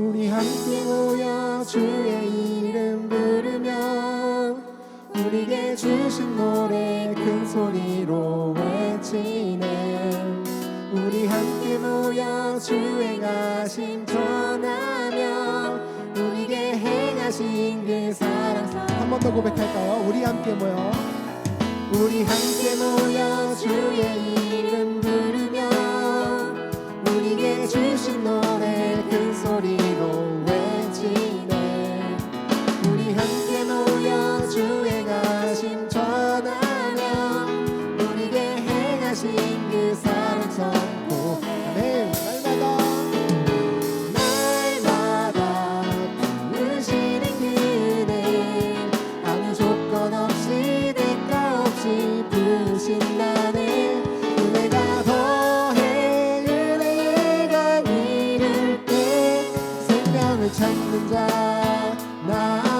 우리 함께 모여 주의 이름 부르며 우리에게 주신 노래 큰 소리로 외치네 우리 함께 모여 주의 가심 전하며 우리에게 행하신 그 사랑 한 번 더 고백할까요? 우리 함께 모여 우리 함께 모여 주의 이름 부르며 우리에게 주신 노래 찾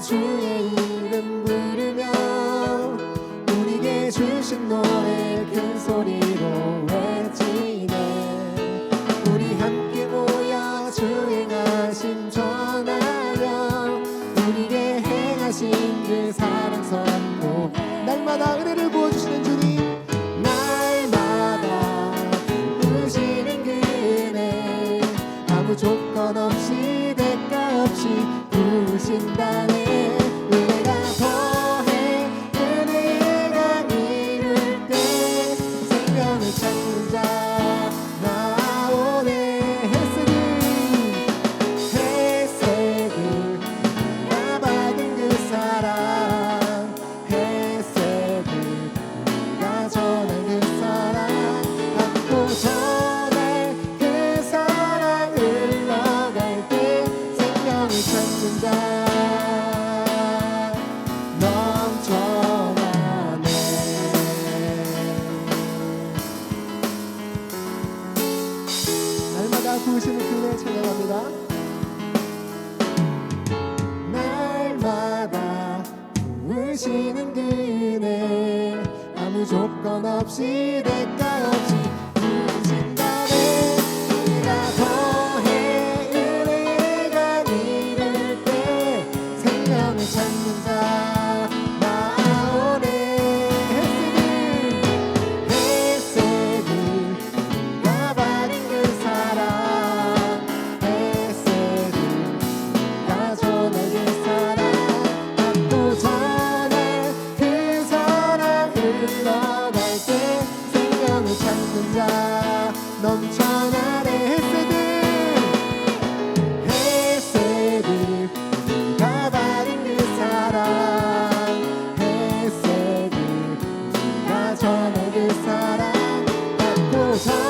주의 이름 부르며 우리에게 주신 노래 큰 소리로 외치네. 우리 함께 모여 가심 전하며 우리에게 행하신 그 사랑 선포. 날마다 은혜를 부어주시는 주님 날마다 부으시는 그네 아무 조건 없이 대가 없이 부으신다네 자 나오네 햇새들 햇새들 우리가 받은 그 사랑. 햇새들 우리가 전할 그 사랑. 받고 전할 그 사랑 흘러갈 때 생명을 찾는 자 날마다 부으시는 그네 찬양합니다. 날마다 부으시는 그네 아무 조건 없이 대가 없이 찾는 자 넘쳐나네 햇새들 햇새들 우리가 받은 그 사랑 햇새들 우리가 전할 그 사랑 받고 전